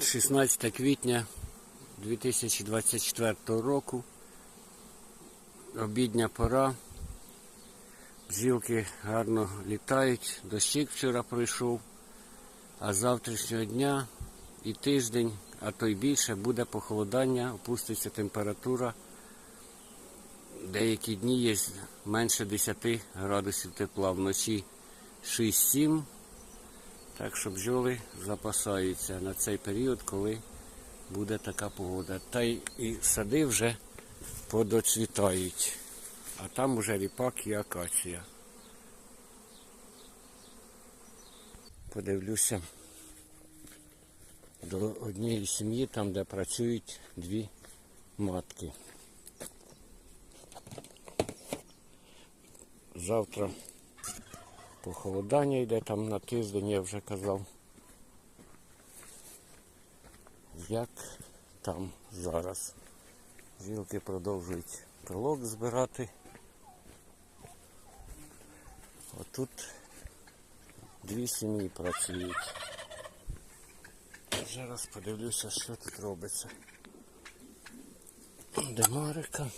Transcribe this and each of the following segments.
16 квітня 2024 року. Обідня пора. Бджілки гарно літають, дощик вчора пройшов, а завтрашнього дня і тиждень, а то й більше буде похолодання, опуститься температура. Деякі дні є менше 10 градусів тепла, вночі 6-7. Так що бджоли запасаються на цей період, коли буде така погода. Та й і сади вже подоцвітають. А там уже ріпак і акація. Подивлюся до однієї сім'ї, там де працюють дві матки. Завтра похолодання йде там на тиждень, я вже казав. Як там зараз? Жілки продовжують пилок збирати. Отут дві сім'ї працюють. Зараз подивлюся, що тут робиться. Де Марика.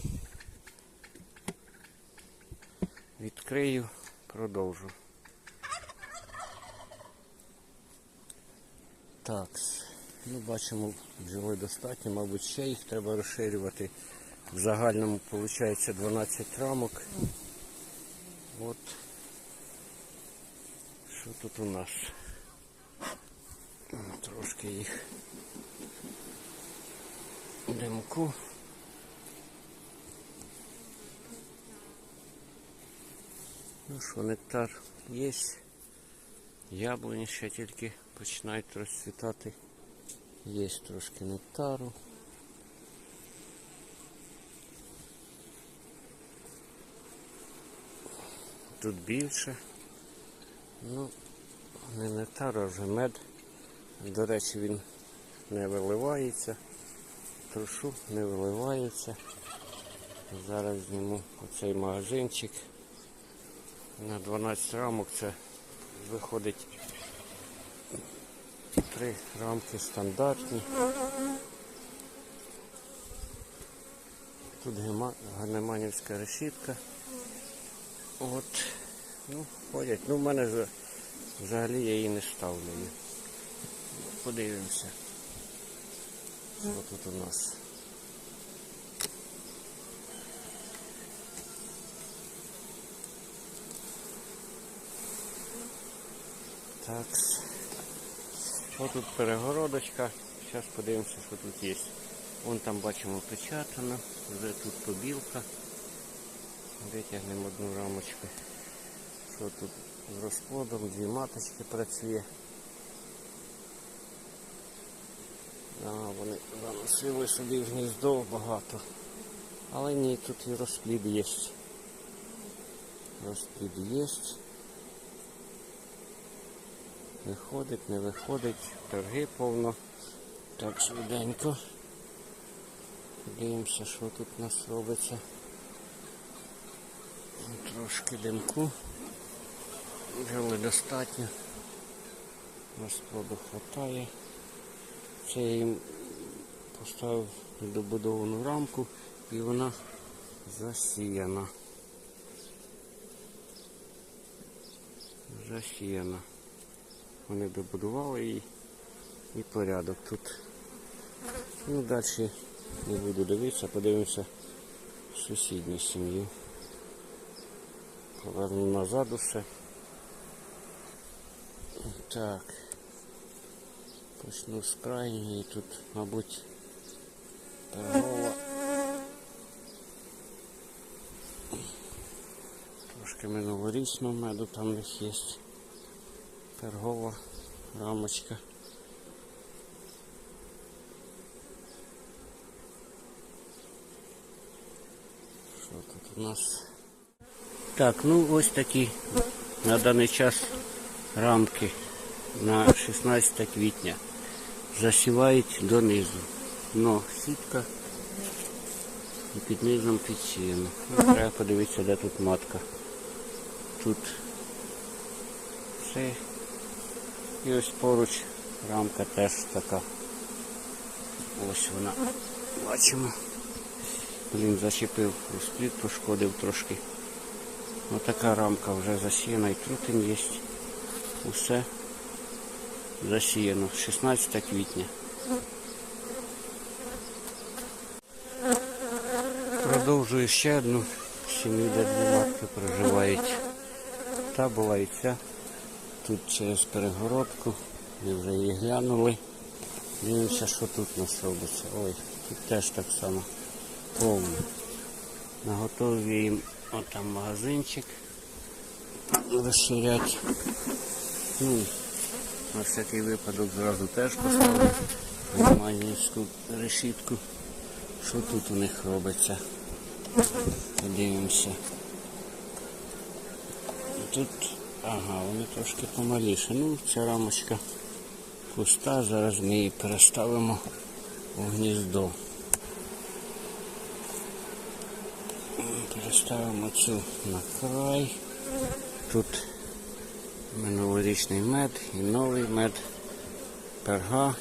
Відкрию, продовжу. Так, ну бачимо, бджоли достатньо, мабуть, ще їх треба розширювати. В загальному виходить 12 рамок. От що тут у нас? Трошки їх димку. Ну що, нектар є. Яблуні ще тільки починають розцвітати. Є трошки нектару. Тут більше. Ну, не нектар, а вже мед. До речі, він не виливається. Трушу не виливається. Зараз зніму оцей магазинчик. На 12 рамок це виходить три рамки стандартні. Тут ганеманівська решітка. От, ну, ходять. Ну, в мене взагалі я її не ставлю. Подивимося. Що тут у нас? Так. Ось тут перегородочка. Зараз подивимося, що тут є. Вон там бачимо печатано, вже тут побілка. Витягнемо одну рамочку. Що тут з розплодом, дві маточки працює. А, вони заносили собі в гніздо багато. Але ні, тут і розплід є. Розплід є. Виходить, не виходить, торги повно. Так швиденько. Дивимося, що тут у нас робиться. Трошки димку. Жили достатньо. Розплоду хватає. Це я їм поставив добудовану рамку і вона засіяна. Засіяна. Вони добудували її і порядок тут. Ну, далі не буду дивитися, подивимося сусідню сім'ю. Поверну назад усе. Так. Почну з крайньої тут, мабуть, торгова. Трошки минулорічного меду там в них є. Торгова рамочка. Що тут у нас? Так, ну ось такі на даний час рамки на 16 квітня. Засівають донизу. Дно сітка і під низом підсіяно. Ну, Треба подивитися, де тут матка. Тут все. І ось поруч рамка теж така Ось вона. Бачимо. Блін, зачепив розпліт, пошкодив трошки. Отака рамка вже засіяна і трутень є. Усе засіяно. 16 квітня. Продовжую ще одну сім'ю, де дві матки проживають. Та була і ця. Тут через перегородку. Ми вже її глянули. Дивимося, що тут у нас робиться. Ой, тут теж так само повно. Наготові їм отам магазинчик розширять. Ну, на всякий випадок зразу теж поставив майнівську решітку. Що тут у них робиться? Подивимося. Тут, ага, вони трошки помаліше. Ну, ця рамочка пуста, зараз ми її переставимо у гніздо. Переставимо цю на край. Тут минулорічний мед і новий мед. Перга.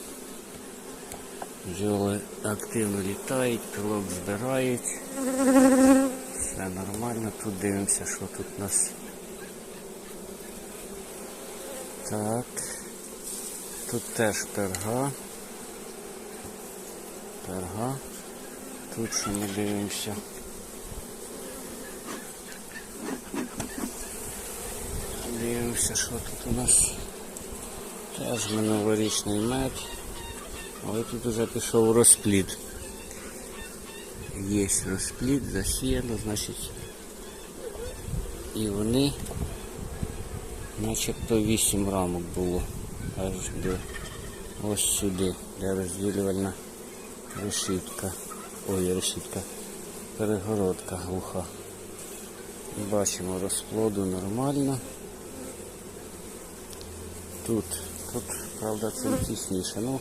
Бджоли активно літають, пілок збирають. Все нормально. Тут дивимося, що тут у нас. Так. Тут теж перга. Перга. Тут ще ми дивимося. Дивимося, що тут у нас. Теж минулорічний мед. Але тут вже пішов розплід. Є розплід, засіяно, значить. І вони начебто 8 рамок було. Аж до ось сюди, де розділювальна решітка. Ой, решітка. Перегородка глуха. Бачимо розплоду нормально. Тут, тут, правда, це тісніше. Ну,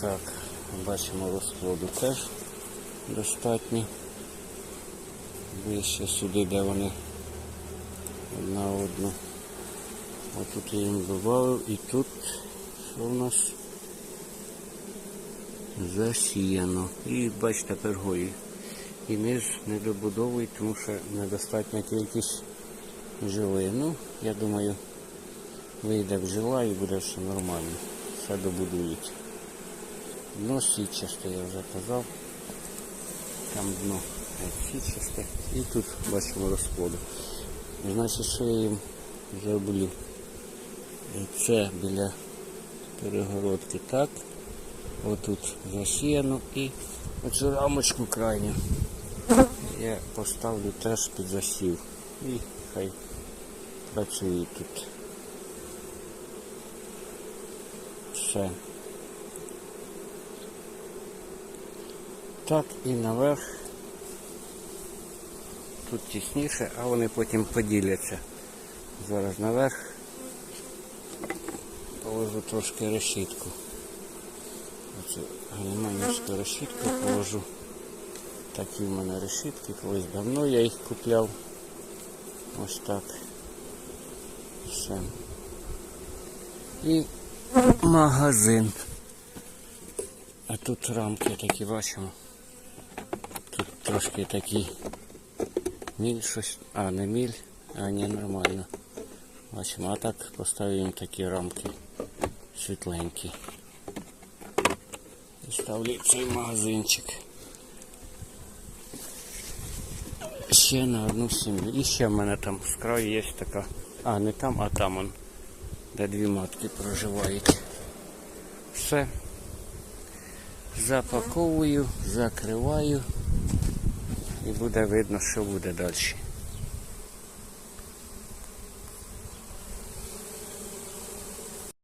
так, бачимо розплоду теж достатньо. Вище сюди, де вони одна одну. Отут я їм додав і тут що у нас засіяно. І бачите пергою. І низ не добудовують, тому що недостатня кількість живої. Ну, я думаю, вийде бджола і буде все нормально. Все добудують. Дно сітчасте, я вже казав. Там дно сітчасте. І тут бачимо розплоду. Значить, що я їм зроблю? Це біля перегородки так. Отут засіяно і оцю рамочку крайню я поставлю теж під засів. І хай працює тут. Все. Так і наверх. Тут тісніше, а вони потім поділяться. Зараз наверх положу трошки решітку. Оцю гальманівську решітку положу. Такі в мене решітки, колись давно я їх купляв. Ось так. Все. І магазин. А тут рамки такі бачимо. Тут трошки такі міль щось. А, не міль, а не нормально. Бачимо, а так поставимо такі рамки світленькі. І ставлю цей магазинчик. Ще на одну сім'ю. І ще в мене там з краю є така. А, не там, а там он, де дві матки проживають. Все. Запаковую, закриваю і буде видно, що буде далі.